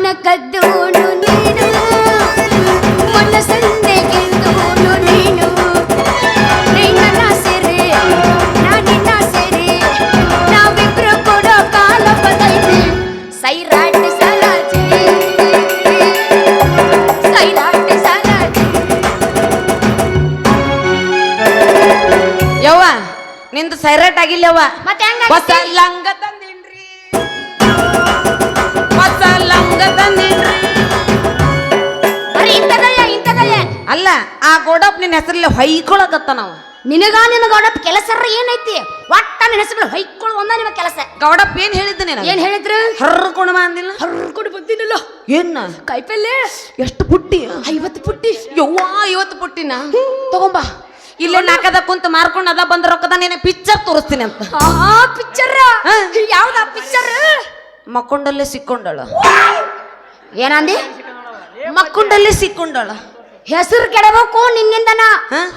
ಕದ್ದೋನು ನೀನು. ಮಣ್ಣ ಸಂದೆ ಗೆದ್ದೋನು ನೀನು. ನಿನ್ನ ಸೇರಿ ನಾ ನಿನ್ನ ಸೇರಿ. ನಾವಿಬ್ರು ಕೊಡೋ ಕಾಲ ಬಂದೈತಿ ಸೈರಾಟ್ ಸಲಾಜಿ. ಸೈರಾಟ್ ಸಲಾಜಿ. ಯವ್ವ ನಿಂದು ಸೈರಟ್ ಆಗಿಲ್ಲವ್ವ ಮತ್ತೆ ಹೊಸ ಬರೀ ಇಂಥದಯ್ಯ ಇಂಥದಯ್ಯ ಅಲ್ಲ ಆ ಗೋಡಪ್ ನಿನ್ನ ಹೆಸರಲ್ಲಿ ಹೊಯ್ಕೊಳಕತ್ತ ನಾವು. ನಿನಗ ನಿನ್ನ ಗೌಡಪ್ ಕೆಲಸ ಏನೈತಿ? ಒಟ್ಟ ನಿನ್ನ ಹೆಸರು ಹೊಯ್ಕೊಳ್ಳು ಒಂದ ನಿಮ್ಮ ಕೆಲಸ. ಗೌಡಪ್ ಏನ್ ಹೇಳಿದ್ದ ನೀನು? ಏನ್ ಹೇಳಿದ್ರು? ಹರ್ಕೊಂಡು ಅಂದಿಲ್ಲ ಹರ್ಕೊಂಡು ಬಂದಿನಲ್ಲ. ಏನ? ಕಾಯಿಪಲ್ಲೆ. ಎಷ್ಟು ಪುಟ್ಟಿ? ಐವತ್ತು ಪುಟ್ಟಿ. ಯವ್ವ ಇವತ್ತು ಪುಟ್ಟಿನ? ತಗೊಂಬ. ಇಲ್ಲೇ ನಾಕದ ಕುಂತ ಮಾರ್ಕೊಂಡು ಅದ ಬಂದ ರೊಕ್ಕದ ನೀನು ಪಿಕ್ಚರ್ ತೋರಿಸ್ತೀನಿ ಅಂತ. ಆ ಪಿಕ್ಚರ್. ಯಾವ್ದ ಪಿಕ್ಚರ್ ಮಕ್ಕೊಂಡಲ್ಲೇ ಸಿಕ್ಕೊಂಡಳ. ಏನಂದಿ ಮಕ್ಕೊಂಡಲ್ಲೇ ಸಿಕ್ಕೊಂಡಳ. ಹೆಸರು ಕೆಡಬೇಕು ನಿನ್ನಿಂದನ?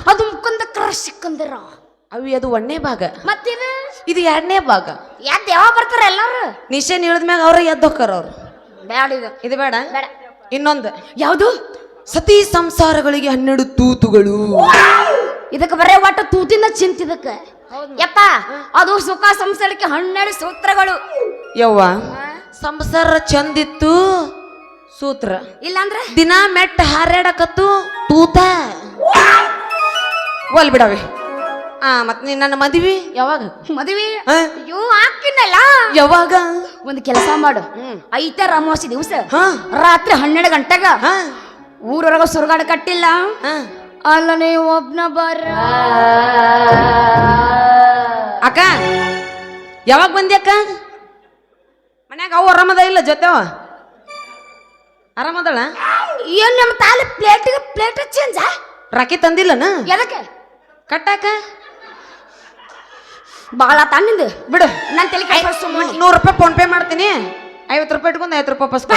ಅದು ಮುಕ್ಕಂದ ಕ್ರ ಸಿಕ್ಕಂದಿರ. ಅವಿ ಅದು ಒಂದನೇ ಭಾಗ. ಮತ್ತಿದು? ಇದು ಎರಡನೇ ಭಾಗ. ಯಾವ್ದು ಯಾವಾಗ ಬರ್ತಾರ ಎಲ್ಲಾರು? ನಿಶೆ ಇಳಿದ್ಮ್ಯಾಗ ಅವ್ರ ಎದ್ದೋಕರ ಅವ್ರು. ಬೇಡ ಇದು. ಇದು ಬೇಡ. ಬೇಡ. ಇನ್ನೊಂದು. ಯಾವುದು? ಸತಿ ಸಂಸಾರಗಳಿಗೆ ಹನ್ನೆರಡು ತೂತುಗಳು. ಇದಕ್ಕೆ ಬರೇ ಒಟ್ಟು ತೂತಿನ ಚಿಂತಿದಕ್ಕೆ ಯಪ್ಪ ಅದು ಸುಖ ಸಂಸಾರಕ್ಕೆ ಹನ್ನೆರಡು ಸೂತ್ರಗಳು. ಯವ್ವ? ಸಂಸಾರ ಚಂದಿತ್ತು. ಸೂತ್ರ. ಇಲ್ಲಾಂದ್ರೆ? ದಿನ ಮೆಟ್ಟ ಹಾರಾಡಕತ್ತು ತೂತ. ಒಲ್ ಬಿಡವೆ. ಆ ಮತ್ ನೀನ್ ನನ್ನ ಮದ್ವಿ? ಯಾವಾಗ? ಮದುವೆ? ಯೋ ಅಯ್ಯೋ ಹಾಕಿನಲ್ಲ ಯಾವಾಗ? ಒಂದು ಕೆಲಸ ಮಾಡು. ಐತೆ ಐತಾರ ಅಮಾವಾಸ್ಯೆ ದಿವಸ. ಹಾ. ರಾತ್ರಿ ಹನ್ನೆರಡು ಗಂಟೆಗ. ಹಾ. ಊರೊಳಗ ಸುರ್ಗಾಡ ಕಟ್ಟಿಲ್ಲ. ಹಾ. ಅಲ್ಲ ನೀವು ಒಬ್ನ ಬರ. ಅಕ್ಕ ಯಾವಾಗ ಬಂದಿ ಅಕ್ಕ? ಮನ್ಯಾಗ ಅವು ಆರಾಮದ ಇಲ್ಲ ಜೊತೆವ ಆರಾಮದಳ? ಏನ್ ನಮ್ಮ ತಾಲಿ ಪ್ಲೇಟಿಗೆ ಪ್ಲೇಟ್ ಚೇಂಜ್ ರಾಕಿ ತಂದಿಲ್ಲನ? ಎದಕ್ಕೆ? ಕಟ್ಟಾಕ? ಬಾಳ ತನ್ನಿಂದು ಬಿಡು. ನಾನು ತಲೆ ಕೈ ನೂರು ರೂಪಾಯಿ ಫೋನ್ ಪೇ ಮಾಡ್ತೀನಿ. ಐವತ್ತು ರೂಪಾಯಿ ಇಟ್ಕೊಂಡು ಐವತ್ತು ರೂಪಾಯಿ ವಾಪಸ್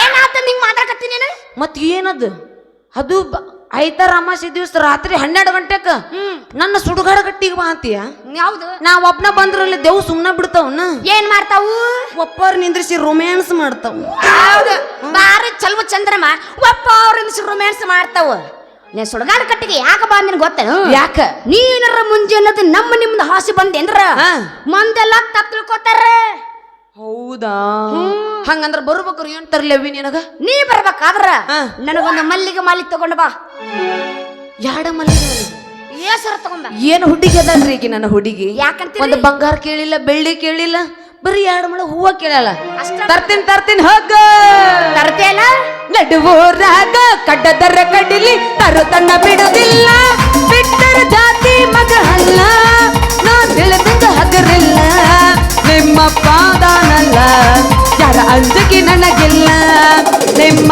ಏನಾತ ನಿಂಗ್ ಮಾತಾಡಕತ್ತೀನಿ ಮತ್ತೆ ಮತ್ ಏನದು? ಅದು ಬ- ಐತಾರ ಅಮಾಸೆ ದಿವಸ ರಾತ್ರಿ ಹನ್ನೆರಡು ಗಂಟೆಕ ನನ್ನ ಸುಡುಗಾಡ ಗಟ್ಟಿಗೆ ಬಾ ಅಂತೀಯ? ಯಾವ್ದು? ನಾ ಒಬ್ನ ಬಂದ್ರಲ್ಲಿ ದೇವ್ ಸುಮ್ನ ಬಿಡ್ತಾವನ? ಏನ್ ಮಾಡ್ತಾವು? ಒಪ್ಪರ್ ನಿಂದ್ರಿಸಿ ರೊಮ್ಯಾನ್ಸ್ ಮಾಡ್ತಾವ. ಹೌದು. ಬಾರಿ ಚಲ್ವ ಚಂದ್ರಮ್ಮ ಒಪ್ಪವ್ರ ನಿಂದ್ರಿಸಿ ರೊಮ್ಯಾನ್ಸ್ ಮಾಡ್ತಾವ. ನೀ ಸುಡಗಾಡ ಕಟ್ಟಿಗೆ ಯಾಕ ಬಾ ನಿನ್ ಗೊತ್ತ? ಯಾಕ? ನೀನರ ಮುಂಜೆ ಅನ್ನೋದು ನಮ್ಮ ನಿಮ್ದು ಹಾಸಿ ಬಂದೇನ್ರ. ಮಂದೆಲ್ಲ ತಪ್ಪು ತಿಳ್ಕೊತಾರ ಹೌದಾ? ಹಂಗಂದ್ರ ಬರ್ಬೇಕ್ರ ಏನ್ ತರ್ಲಿ ಅವಿ ನಿನಗ? ನೀ ಬರ್ಬೇಕಾದ್ರ. ನನಗೊಂದು ಮಲ್ಲಿಗೆ ಮಾಲಿ ತಗೊಂಡ ಬಾ. ಯಾಡ ಮಲ್ಲಿಗೆ ಏಸರ ತಗೊಂಡ. ಏನ್ ಹುಡುಗಿ ಅದಲ್ರಿ ಈಗ ನನ್ನ ಹುಡುಗಿ? ಯಾಕಂತ ಒಂದು ಬಂಗಾರ ಕೇಳಿಲ್ಲ ಬೆಳ್ಳಿ ಕೇಳಿಲ್ಲ ಬರೀ ಎರಡು ಮಳೆ ಹೂವ ಕೇಳಲ್ಲ. ತರ್ತೀನಿ ತರ್ತೀನಿ ಹೋಗ. ತರ್ತೇನ ನಡುವೂರಾಗ ಕಡ್ಡದರ ಕಡಿಲಿ ತರು ತನ್ನ ಬಿಡುದಿಲ್ಲ. ಬಿಟ್ಟರ ಜಾತಿ ಮಗ ಅಲ್ಲ. ನಾ ತಿಳಿದಂಗ ಹಗರಿಲ್ಲ.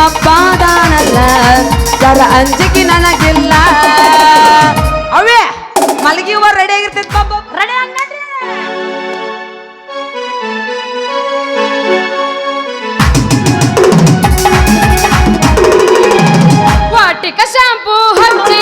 ನಿಮ್ಮ ಸರ ಅಂಜಿಕೆ ನನಗಿಲ್ಲ. ಅವೇ ಮಲಗಿ ಹೂವ ರೆಡಿ ಆಗಿರ್ತೈತಿ ಪಾಪ. ರೆಡಿ ವಾಟಿಕ ಶಾಂಪೂ ಹಚ್ಚಿ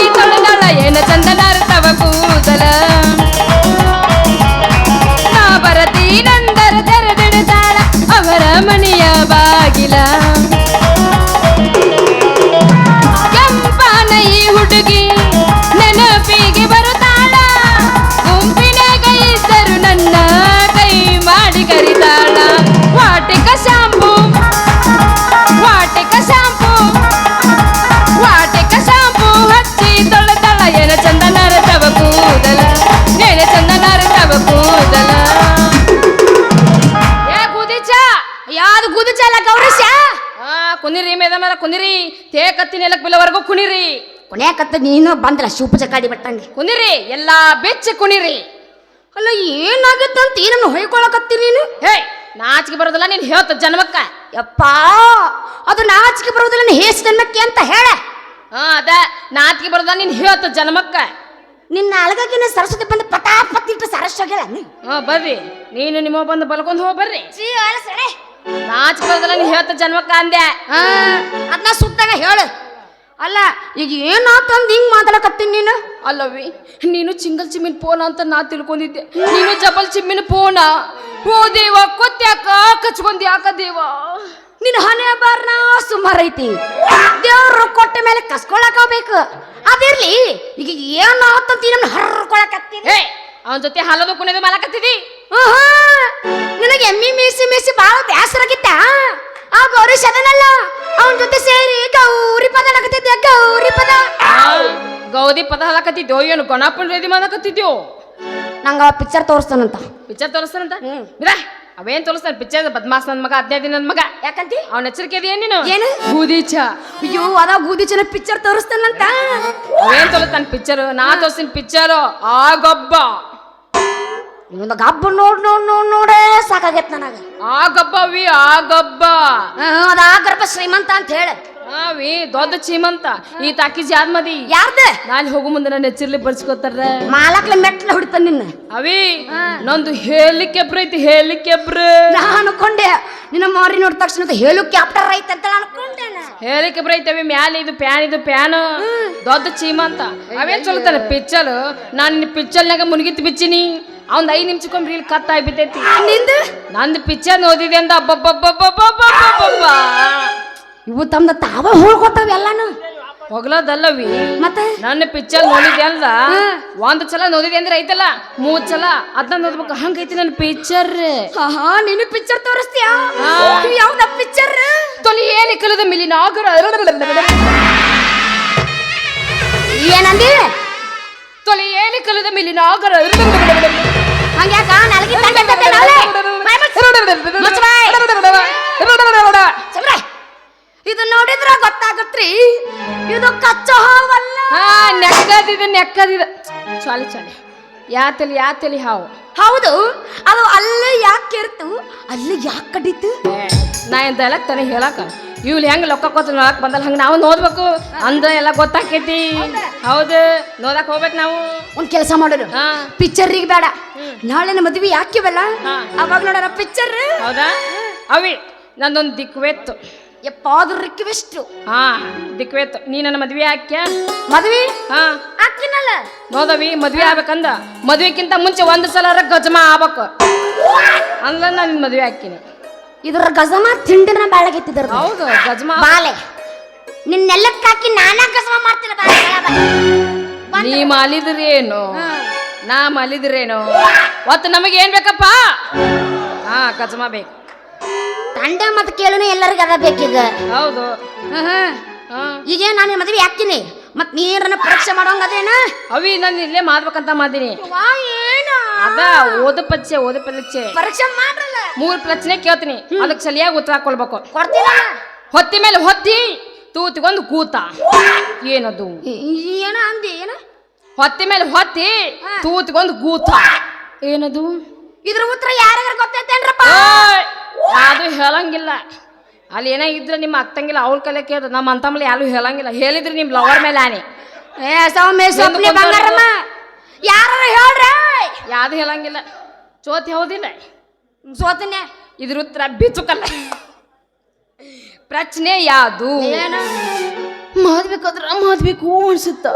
ಕೊನೆಕತ್ತ ನೀನು ಬಂದ್ರ ಶಿವಪೂಜ ಚಕಾಡಿ ಬಟ್ಟಂಗೆ. ಕುನಿರಿ ಎಲ್ಲಾ ಬೆಚ್ಚ ಕುಣಿರಿ ಅಲ್ಲ ಏನಾಗತ್ತಂತ ಏನನ್ನು ಹೊಯ್ಕೊಳಕತ್ತಿ ನೀನು? ಹೇ ನಾಚಿಕೆ ಬರೋದಿಲ್ಲ ನೀನು ಹೇಳ್ತ ಜನ್ಮಕ್ಕ. ಯಪ್ಪ ಅದು ನಾಚಿಕೆ ಬರೋದಿಲ್ಲ ನೀನು ಹೇಸ್ ಜನ್ಮಕ್ಕೆ ಅಂತ ಹೇಳ. ಹಾ ಅದ ನಾಚಿಕೆ ಬರೋದಿಲ್ಲ ನೀನು ಹೇಳ್ತ ಜನ್ಮಕ್ಕ. ನಿನ್ನ ಅಳಗಕ್ಕಿನ ಸರಸ್ವತಿ ಬಂದು ಪಟಾಪತ್ತಿಟ್ಟು ಸರಸ್ ಹೋಗ್ಯಾಳ ನೀ ಹಾ ಬರ್ರಿ. ನೀನು ನಿಮ್ಮ ಬಂದು ಬಲ್ಕೊಂಡು ಹೋಗ್ಬರ್ರಿ. ನಾಚಿಕೆ ಬರೋದಿಲ್ಲ ನೀನು ಹೇಳ್ತ ಜನ್ಮಕ್ಕ ಅಂದೆ. ಹೇಳು ಅಲ್ಲ ಈಗ ಏನಾತಂದ್ ಹಿಂಗ್ ಮಾತಾಡಕತ್ತೀನಿ ನೀನು? ಅಲ್ಲವಿ ನೀನು ಚಿಂಗಲ್ ಚಿಮ್ಮಿನ ಫೋನ್ ಅಂತ ನಾ ತಿಳ್ಕೊಂಡಿದ್ದೆ. ನೀನು ಜಬಲ್ ಚಿಮ್ಮಿನ ಫೋನ ಓ ದೇವ ಕೊತ್ತ್ಯಾಕ? ಕಚ್ಕೊಂಡ್ ಯಾಕ ದೇವ? ನಿನ್ನ ಸುಮಾರು ಐತಿ. ದೇವ್ರು ಕೊಟ್ಟ ಮೇಲೆ ಕಸ್ಕೊಳಕ ಬೇಕು ಅದಿರ್ಲಿ ಈಗ ಏನ್ ಆತಂತ ನಮ್ಮ ಹರ್ಕೊಳಕತ್ತೀನಿ. ಅವನ ಜೊತೆ ಹಲದು ಕುಣಿದು ಮಾಡಕತ್ತಿದಿ ನಿನಗೆ ಎಮ್ಮಿ ಮೀಸಿ ಮೀಸಿ ಬಾಳ ಬ್ಯಾಸರಾಗಿತ್ತ? ಆ ಗೌರಿ ಅದನಲ್ಲ ಅವನ ಜೊತೆ ಸೇರಿ ಗೌರಿ ಪದ ನಗತಿದ್ದೆ ಗೌರಿ ಪದ? ಗೌದಿ ಪದ ಹಲಕತ್ತಿದ್ಯೋ ಏನು ಗಣಪನ ರೆಡಿ ಮಾಡಕತ್ತಿದ್ಯೋ ನಂಗ ಪಿಕ್ಚರ್ ತೋರಿಸ್ತಾನಂತ. ಪಿಕ್ಚರ್ ತೋರಿಸ್ತಾನಂತ? ಬಿಡ ಅವೇನ್ ತೋರಿಸ್ತಾನ? ಪಿಕ್ಚರ್ ಬದ್ಮಾಸ್ ನನ್ ಮಗ ಹದಿನೈದು ದಿನ ನನ್ ಮಗ. ಯಾಕಂತಿ? ಅವನ ಎಚ್ಚರಿಕೆ ಇದೆಯೇನ್ ನೀನು? ಏನು? ಬೂದಿ ಚಾ ಅಯ್ಯೋ ಅದ ಗೂದಿ ಜನ ಪಿಕ್ಚರ್ ತೋರಿಸ್ತಾನಂತ. ಅವೇನ್ ತೋರಿಸ್ತಾನ? ಪಿಕ್ಚರ್ ನಾ ತೋರಿಸ್ತೀನಿ ಪಿಕ್ಚರ್ ಆ ಗಬ್ಬ. ಇವೊಂದು ಗಬ್ಬ ನೋಡ್ ನೋಡ್ ನೋಡ್ ನೋಡೇ ಸಾಕಾಗೈತ್ ನನಗ. ಆ ಗಬ್ಬ ವಿ ಆ ಗಬ್ಬ. ಅದ ಗರ್ಭ ಶ್ರೀಮಂತ ಅಂತ ಹೇಳ. ಅವಿ ದೊಡ್ಡ ಚೀಮಂತ ಈ ತಾಕಿ ಜಾದ್ಮದಿ ಯಾರ್ದ? ನಾಳೆ ಹೋಗು ಮುಂದೆ ನನ್ನ ಎಚ್ಚರ್ಲಿ ಬರ್ಸ್ಕೊತಾರ ಮಾಲಕ್ಲ ಮೆಟ್ಲ ಹೊಡಿತಾನ ನಿನ್ನ. ಅವಿ ನಂದು ಹೇಳಿಕೆ ಐತಿ ಹೇಳಿಕೆ ನಾ ಅನ್ಕೊಂಡೆ ನಿನ್ನ ಮಾರಿ ನೋಡಿದ ತಕ್ಷಣ ಅದು ಹೇಳು ಕ್ಯಾಪ್ಟರ್ ಐತೆ ಅಂತ ಅನ್ಕೊಂಡೆ ನಾ. ಹೇಲಿಕೆಬ್ರ ಐತಿ ಅವಿ ಮ್ಯಾಲ ಇದು ಪ್ಯಾನ್ ಇದು ಪ್ಯಾನ್. ದೊಡ್ಡ ಚೀಮಂತ ಅವೇನ್ ಚೊಲ್ತಾನೆ ಪಿಚ್ಚಲ್? ನಾನು ನಿನ್ನ ಪಿಚ್ಚಲ್ನಾಗ ಮುನುಗಿತ್ ಬಿಚ್ಚಿನಿ. ಅವ್ನ್ ಐದು ನಿಮಿಷಕ್ಕೊಮ್ಮೆ ರೀಲ್ ಕತ್ ಆಗ್ಬಿಟ್ಟೈತಿ. ನಿಂದ? ನಂದು ಪಿಕ್ಚರ್ ಓದಿದೆ ಅಂತ ಅಬ್ಬಬ್ಬಬ್ಬಬ್ಬಬ್ಬಬ್ಬಬ್ಬ ಇವು ತಮ್ದ ತಾವ ಹೋಳ್ಕೊತಾವ ಎಲ್ಲಾನು? ಹೊಗಳದಲ್ಲವಿ ಮತ್ತೆ? ನನ್ನ ಪಿಕ್ಚರ್ ನೋಡಿದೆ ಅಲ್ಲ ಒಂದ್ ಸಲ ನೋಡಿದೆ ಅಂದ್ರೆ ಐತಲ್ಲ? ಮೂರ್ ಸಲ ಅದನ್ನ ನೋಡ್ಬೇಕು. ಹಂಗೈತಿ ನನ್ನ ಪಿಕ್ಚರ್ ಆಹಾ ನೀನು ಪಿಕ್ಚರ್ ತೋರಿಸ್ತೀಯಾ? ಯಾವ್ದ ಪಿಕ್ಚರ್ ತೊಲಿ ಏನ್ ಕಲದ ಮಿಲಿ ನಾಗರ? ಏನಂದಿ? ತೊಲಿ ಏನಿ ಕಲಿದ ಮೇಲೆ ನಾಗರ ಹಂಗ್ಯಾಕ? ನಲಗಿ ತಂದೆ ಇದು ನೋಡಿದ್ರ ಗೊತ್ತಾಗತ್ರಿ? ಇದು ಕಚ್ಚ ಹಾವಲ್ಲ ಹಾ ನೆಕ್ಕದಿದ ನೆಕ್ಕದಿದ. ಚಾಲಿ ಚಾಲಿ ಯಾ ತಲಿ ಯಾ ತಲಿ ಹಾವು. ಹೌದು. ಅದು ಅಲ್ಲೇ ಯಾಕೆ ಇರ್ತು? ಅಲ್ಲಿ ಯಾಕೆ ಕಡಿತು ನಾ ಎಂತ ಡೈಲಾಗ್ ತಾನೇ ಹೇಳಕ ಇವ್ಳು ಹೆಂಗ್ ಲೊಕ್ಕ ಕೊತ್ತ ನೋಡಕ್ ಬಂದಲ್ಲ ಹಂಗ ನಾವು ನೋಡ್ಬೇಕು. ಅಂದ ಎಲ್ಲ ಗೊತ್ತಾಕೈತಿ. ಹೌದು. ನೋಡಕ್ ಹೋಗ್ಬೇಕು ನಾವು. ಒಂದ್ ಕೆಲಸ ಮಾಡೋರು ಪಿಕ್ಚರ್ ಪಿಕ್ಚರಿಗೆ ಬೇಡ. ನಾಳೆ ಮದ್ವೆ ಯಾಕಿವಲ್ಲ. ಅವಾಗ ನೋಡೋಣ ಪಿಕ್ಚರ್ ಹೌದಾ? ಅವಿ ನಂದೊಂದು ದಿಕ್ವೆತ್ತು ಯಪ್ಪ ಅದು ರಿಕ್ವೆಸ್ಟ್. ಹಾ ದಿಕ್ವೆತ್ತು. ನೀ ನನ್ನ ಮದ್ವೆ ಆಕ್ಯ? ಮದ್ವಿ? ಹಾ. ಹಾಕಿನಲ್ಲ ನೋದವಿ ಮದ್ವೆ ಆಗ್ಬೇಕಂದ. ಮದ್ವೆಕ್ಕಿಂತ ಮುಂಚೆ ಒಂದ್ ಸಲ ಗಜಮ ಆಗ್ಬೇಕು. ಅಂದ ನಾನು ನಿನ್ ಮದ್ವೆ ಹಾಕಿನಿ ಇದ್ರ ಗಜಮ ತಿಂಡಿನ ಬಾಳಗೈತಿದ್ರ ಹೌದು ಗಜಮ. ಬಾಳೆ. ನಿನ್ನೆಲ್ಲಕ್ಕಾಕಿ ನಾನಾ ಗಜಮ ಮಾಡ್ತೀನಿ ಬಾಳೆ. ನೀ ಮಾಲಿದ್ರೇನು? ನಾ ಮಾಲಿದ್ರೇನು? ಒತ್ತು ನಮಗೆ ಏನ್ ಬೇಕಪ್ಪ? ಹಾ ಗಜಮ ಬೇಕು. ತಂಡ ಮತ್ ಕೇಳೋಣ ಎಲ್ಲರಿಗೂ ಅದ ಬೇಕೀಗ. ಹೌದು. ಈಗ ನಾನು ಮದ್ವೆ ಹಾಕ್ತೀನಿ ಮತ್ ನೀರನ್ನ ಪರೀಕ್ಷೆ ಮಾಡೋಂಗ ಅದೇನ ಅವಿ ನಾನು ಇಲ್ಲೇ ಮಾಡ್ಬೇಕಂತ ಮಾಡಿನಿ. ಏನ? ಅದ ಓದ ಪರೀಕ್ಷೆ ಓದ ಪರೀಕ್ಷೆ. ಪರೀಕ್ಷೆ ಮಾಡ್ರಲ್ಲ? ಮೂರ್ ಪ್ರಶ್ನೆ ಕೇಳ್ತೀನಿ. ಅದಕ್ಕೆ ಸರಿಯಾಗಿ ಉತ್ತರ ಕೊಡ್ಬೇಕು. ಕೊಡ್ತೀನ ಹೊತ್ತಿ ಮೇಲೆ ಹೊತ್ತಿ ತೂತಿಗೊಂದು ಕೂತ. ಏನದು? ಏನ ಅಂದಿ ಏನ? ಹೊತ್ತಿ ಮೇಲೆ ಹೊತ್ತಿ ತೂತಿಗೊಂದು ಕೂತ. ಏನದು? ಇದ್ರ ಉತ್ತರ ಯಾರ್ಯಾರ ಗೊತ್ತೈತೇನ್ರಪ್ಪ! ಅದು ಹೇಳಂಗಿಲ್ಲ. ಅಲ್ಲಿ ಏನೇ ಇದ್ರೆ ನಿಮ್ಮ ಅತ್ತಂಗಿಲ್ಲ ಅವ್ರ ಕಲೆ ಕೇಳ್ದ ನಮ್ಮ ಅಂತಮ್ಮಲ್ಲಿ ಯಾರು ಹೇಳಂಗಿಲ್ಲ. ಹೇಳಿದ್ರೆ ನಿಮ್ಮ ಲವರ್ ಮೇಲೆ ಆನೆ. ಏ ಸೌಮ್ಯ ಸೊಪ್ಲಿ ಬಂಗಾರಮ್ಮ. ಯಾರ ಹೇಳ್ರ? ಯಾವ್ದು ಹೇಳಂಗಿಲ್ಲ. ಚೋತಿ ಹೌದಿಲ್ಲ. ಸೋತನೆ ಇದ್ರ ಉತ್ತರ ಬಿಚುಕಲ್ಲ ಪ್ರಶ್ನೆ ಯಾವುದು? ಏನ? ಮಾದ್ಬೇಕಾದ್ರ ಮಾದ್ಬೇಕು ಅನ್ಸುತ್ತ.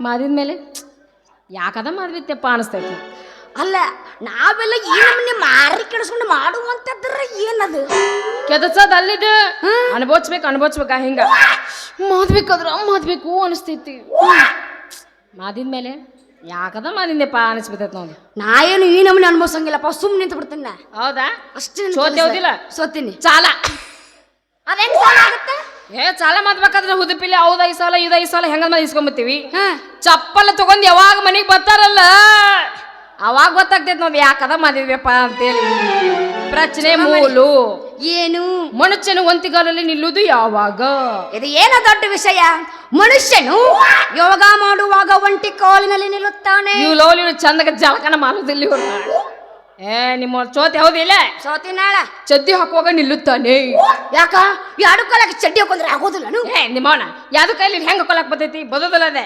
ಮಾದಿದ್ಮೇಲೆ ಯಾಕದ ಮಾದ್ವಿತ್ತಪ್ಪ ಅನಿಸ್ತೈತಿ? ಅಲ್ಲ ನಾವೆಲ್ಲ ಈ ನಮ್ಮನೆ ಮಾರಿ ಕೆಡಿಸ್ಕೊಂಡು ಮಾಡುವಂತದ್ರ ಏನದು? ಕೆದಸದ ಅಲ್ಲಿದ ಅನುಭವಿಸ್ಬೇಕು ಅನುಭವಿಸ್ಬೇಕ ಹಿಂಗ? ಮಾದ್ಬೇಕಾದ್ರ ಮಾದ್ಬೇಕು ಅನಿಸ್ತೈತಿ. ಮಾದಿದ್ಮೇಲೆ ಯಾಕದ ಮಾದಿಂದೆಪ್ಪ ಅನಿಸ್ಬಿಟ್ಟೈತೆ ನೋಡಿ. ನಾ ಏನು ಈ ನಮ್ಮನೆ ಅನ್ಭವಿಸಂಗಿಲ್ಲಪ್ಪ ಸುಮ್ಮನೆ ನಿಂತು ಬಿಡ್ತೀನಿ ನಾ. ಹೌದಾ? ಅಷ್ಟೇ ಸೋತೆ ಹೌದಿಲ್ಲ? ಸೋತೀನಿ. ಚಾಲ. ಅದೇನು ಸಾಲ ಆಗುತ್ತೆ? ಏ ಚಾಲ ಮಾಡ್ಬೇಕಾದ್ರೆ ಹುದುಪಿಲಿ ಹೌದ ಐದು ಸಲ ಇದು ಐದು ಸಲ ಹೆಂಗ ಇಸ್ಕೊಂಬತ್ತೀವಿ ಚಪ್ಪಲ್ ತಗೊಂಡ್ ಯಾವಾಗ ಮನೆಗೆ ಬರ್ತಾರಲ್ಲ? ಅವಾಗ ಗೊತ್ತಾಗ್ತೈತೆ ನೋಡಿ ಯಾಕದ ಮಾಡಿದ್ವಿಯಪ್ಪ ಅಂತೇಳಿ. ಪ್ರಶ್ನೆ ಮೂಲು. ಏನು? ಮನುಷ್ಯನು ಒಂತಿಗಾಲಲ್ಲಿ ನಿಲ್ಲುವುದು ಯಾವಾಗ? ಇದು ಏನೋ ದೊಡ್ಡ ವಿಷಯ? ಮನುಷ್ಯನು ಯೋಗ ಮಾಡುವಾಗ ಒಂಟಿ ಕಾಲಿನಲ್ಲಿ ನಿಲ್ಲುತ್ತಾನೆ. ನೀವು ಲೋಲಿ ಚಂದಗ ಜಳಕನ ಮಾಡೋದಿಲ್ಲ ಏ ನಿಮ್ಮ ಚೋತಿ ಹೌದಿಲ್ಲ ಸೋತಿನಾಳ ಚಡ್ಡಿ ಹಾಕುವಾಗ ನಿಲ್ಲುತ್ತಾನೆ. ಯಾಕ? ಎರಡು ಕಾಲಕ್ಕೆ ಚಡ್ಡಿ ಹಾಕೊಂಡ್ರೆ ಆಗೋದಿಲ್ಲನು ಏ ನಿಮ್ಮವನ ಯಾವ್ದು ಕೈಲಿ ಹೆಂಗ್ ಹಾಕೊಳಕ್ ಬರ್ತೈತಿ? ಬದೋದಿಲ್ಲ ಅದೇ.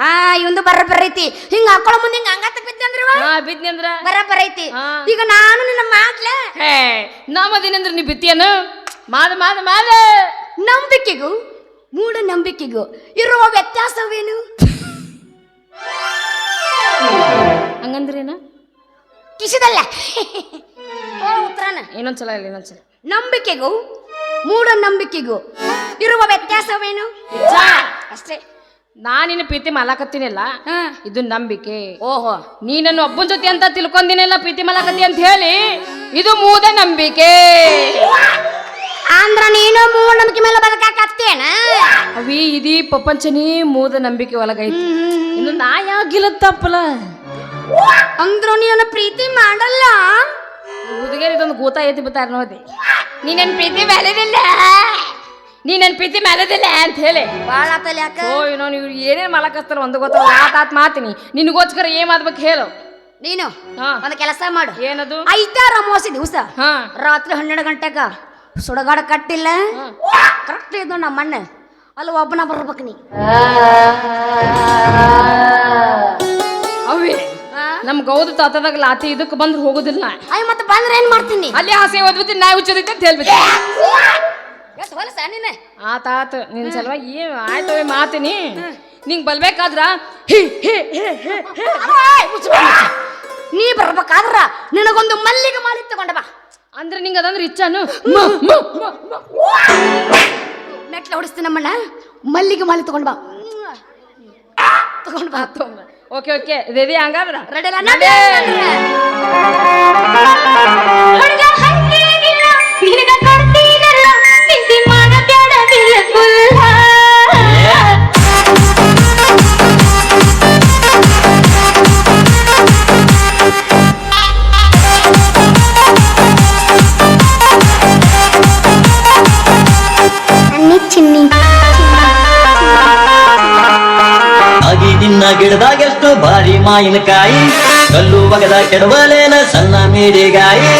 ಆ ಇವಂದು ಬರ ಬರೈತಿ ಹಿಂಗ ಹಾಕೊಳ್ಳೋ ಮುಂದೆ ಹಿಂಗ ಹಂಗತ್ತ ಬಿದ್ದಂದ್ರ ಹಾ ಬಿದ್ನಿ ಅಂದ್ರ? ಬರ ಬರೈತಿ ಹಾ. ಈಗ ನಾನು ನಿನ್ನ ಮಾಡ್ಲ ಹೇ ನಮ್ಮದಿನಂದ್ರ ನೀ ಬಿತ್ತಿಯನು ಮಾದ ಮಾದ ಮಾದ. ನಂಬಿಕೆಗೂ ಮೂಢ ನಂಬಿಕೆಗೂ ಇರುವ ವ್ಯತ್ಯಾಸವೇನು? ಹಂಗಂದ್ರೇನ? ಕಿಸಿದಲ್ಲ? ಉತ್ತರನ. ಇನ್ನೊಂದ್ಸಲ ಇಲ್ಲ ಇನ್ನೊಂದ್ಸಲ. ನಂಬಿಕೆಗೂ ಮೂಢನಂಬಿಕೆಗೂ ಇರುವ ವ್ಯತ್ಯಾಸವೇನು? ಅಷ್ಟೇ. ನಾನಿನ ಪ್ರೀತಿ ಮಾಡಾಕತ್ತೀನಿಲ್ಲ ಹಾ. ಇದು ನಂಬಿಕೆ. ಓಹೋ. ನೀನನ್ನು ಒಬ್ಬನ ಜೊತೆ ಅಂತ ತಿಳ್ಕೊಂಡಿನಿಲ್ಲ ಪ್ರೀತಿ ಮಲಾಕತ್ತಿ ಅಂತ ಹೇಳಿ ಇದು ಮೂದ ನಂಬಿಕೆ. ಅಂದ್ರ ನೀನು ಮೂಢನಂಬಿಕೆ ಮೇಲೆ ಬದುಕಾಕತ್ತೇನ ಅವಿ ಇದೀ ಪ್ರಪಂಚನೇ ಮೂದ ನಂಬಿಕೆ ಒಳಗೈತಿ. ಇನ್ನು ನಾ ಯಾಕಿಲ್ಲ ತಪ್ಪಲ ಅಂದ್ರ ನೀನು ಪ್ರೀತಿ ಮಾಡಲ್ಲ? ಹುಡುಗಿಯರ್ ಇದೊಂದು ಗೂತ ಐತಿ ಬಿತ್ತಾರ ನೋಡಿ. ನೀ ನನ್ನ ಪ್ರೀತಿ ಮೇಲದಿಲ್ಲ? ನೀ ನನ್ನ ಪ್ರೀತಿ ಮೇಲದಿಲ್ಲ ಅಂತ ಹೇಳಿ. ಬಾಳ ಆತಲ್ಲ ಯಾಕ? ಓ ಏನೋ ನೀವು ಏನೇನ್ ಮಾಡಕತ್ತಾರ ಒಂದು ಗೊತ್ತ ಆತ ಮಾತಿನಿ. ನಿನಗೋಸ್ಕರ ಏನ್ ಮಾಡ್ಬೇಕು ಹೇಳು. ನೀನು ಹಾ. ಒಂದು ಕೆಲಸ ಮಾಡು. ಏನದು? ಐತಾರ ಅಮಾವಾಸ್ಯೆ ದಿವಸ. ಹಾ. ರಾತ್ರಿ ಹನ್ನೆರಡು ಗಂಟೆಗ ಸುಡಗಾಡ ಕಟ್ಟಿಲ್ಲ. ಕರೆಕ್ಟ್ ಇದ್ದು ನಮ್ಮ ಅಣ್ಣ ಅಲ್ಲಿ ಒಬ್ಬನ ಬರ್ಬೇಕು ನೀ. ಅವೇ. ನಮ್ ಗೌದ ತಾತದಾಗ ಲಾತಿ ಇದಕ್ಕೆ ಬಂದ್ರೆ ಹೋಗುದಿಲ್ಲ ಅಯ್ಯ ಮತ್ತೆ ಬಂದ್ರೆ ಏನ್ ಮಾಡ್ತೀನಿ? ಅಲ್ಲಿ ಆಸೆ ಓದ್ಬಿಟ್ಟು ನಾಯಿ ಹುಚ್ಚದೈತೆ ಅಂತ ಹೇಳ್ಬಿಟ್ಟು. ಎಷ್ಟು ಹೊಲಸ ನೀನೆ ಆತ ಆತ ನಿನ್ ಸಲುವಾಗಿ ಏ ಆಯ್ತವೆ ಮಾತೀನಿ. ನಿಂಗ್ ಬಲ್ಬೇಕಾದ್ರ ಹಿ ಹಿ ಹಿ ಹಿ ಹಿ. ಏಯ್, ಮುಚ್ಚು ಬಾ, ಮುಚ್ಚು. ನೀ ಬರ್ಬೇಕಾದ್ರ ನಿನಗೊಂದು ಮಲ್ಲಿಗೆ ಮಾಲಿ ತಗೊಂಡವ ಬಾ. ಅಂದ್ರೆ ನಿಂಗ ಅದಂದ್ರೆ ಇಚ್ಛಾನು? ಮೆಟ್ಲ ಹೊಡಿಸ್ತೀನಿ ನಮ್ಮಣ್ಣ. ಮಲ್ಲಿಗೆ ಮಾಲಿ ತಗೊಂಡ್ ಬಾ. ತಗೊಂಡ್ ಬಾ ಓಕೆ ಓಕೆ ರೆಡಿ ಹಂಗಾದ್ರ ರೆಡಿ ಮಾವಿನಕಾಯಿ ಕಲ್ಲು ಬಗದ ಕೆಡವಲೇನ ಸಣ್ಣ ಮೇಡಿಗಾಯಿ.